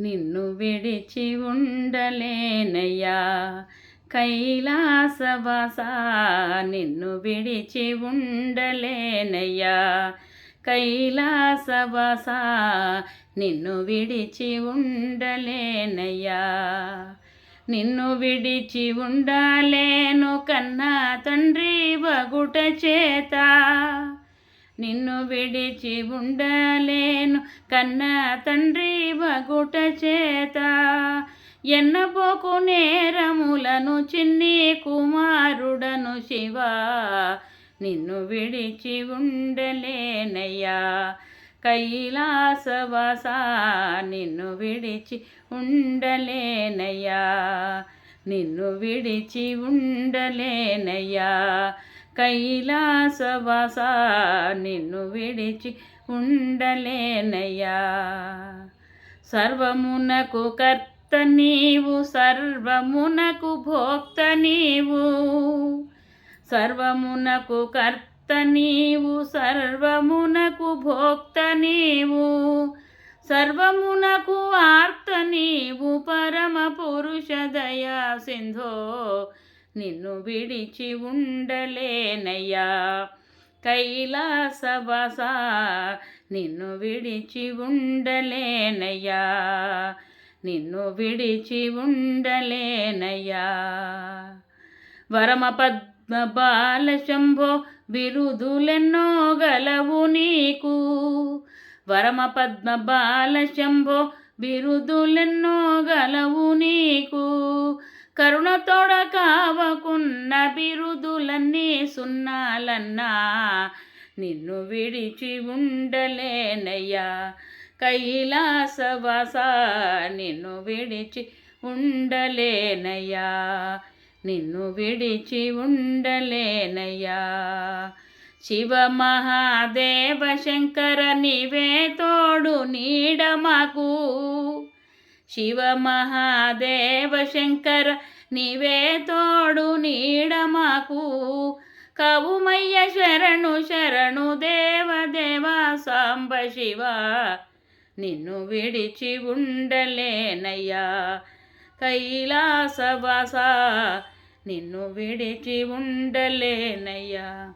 నిన్ను విడిచి ఉండలేనయ్యా. కైలాసవాస నిన్ను విడిచి ఉండలేనయ్యా. కైలాసవాస నిన్ను విడిచి ఉండలేనయ్యా. నిన్ను విడిచి ఉండలేను కన్నా తండ్రి వగుట చేత. నిన్ను విడిచి ఉండలేను కన్న తండ్రి వగుట చేత ఎన్నపోకు నేరములను చిన్ని కుమారుడను శివా. నిన్ను విడిచి ఉండలేనయ్యా కైలాసవాస నిన్ను విడిచి ఉండలేనయ్యా నిన్ను విడిచి ఉండలేనయ్యా కైలాసవాస నిన్ను విడిచి ఉండలేనయ్యా. సర్వమునకు కర్త నీవు సర్వమునకు భోక్త నీవు. సర్వమునకు కర్త నీవు సర్వమునకు భోక్త నీవు. సర్వమునకు ఆర్త నీవు పరమ పురుష దయా సింధో. నిన్ను విడిచి ఉండలేనయ్యా. కైలాసవాస నిన్ను విడిచి ఉండలేనయ్యా. నిన్ను విడిచి ఉండలేనయ్యా. వరమ పద్మ బాల శంభో బిరుదులెన్నో గలవు నీకు. వరమ పద్మ బాల శంభో బిరుదులెన్నో గలవు నీకు. కరుణతోడ కావకున్న బిరుదులన్నీ సున్నాలన్నా నిన్ను విడిచి ఉండలేనయ్యా. కైలాసవాస నిన్ను విడిచి ఉండలేనయ్యా. నిన్ను విడిచి ఉండలేనయ్యా. శివ మహాదేవ శంకర నీవే తోడు నీడ మాకు శివ మహాదేవ శంకర నీవే తోడు నీడ మాకు కవుమయ్య శరణు శరణు దేవ దేవ సాంబ శివ నిన్ను విడిచి ఉండలేనయ్యా. కైలాసవాస నిన్ను విడిచి ఉండలేనయ్యా.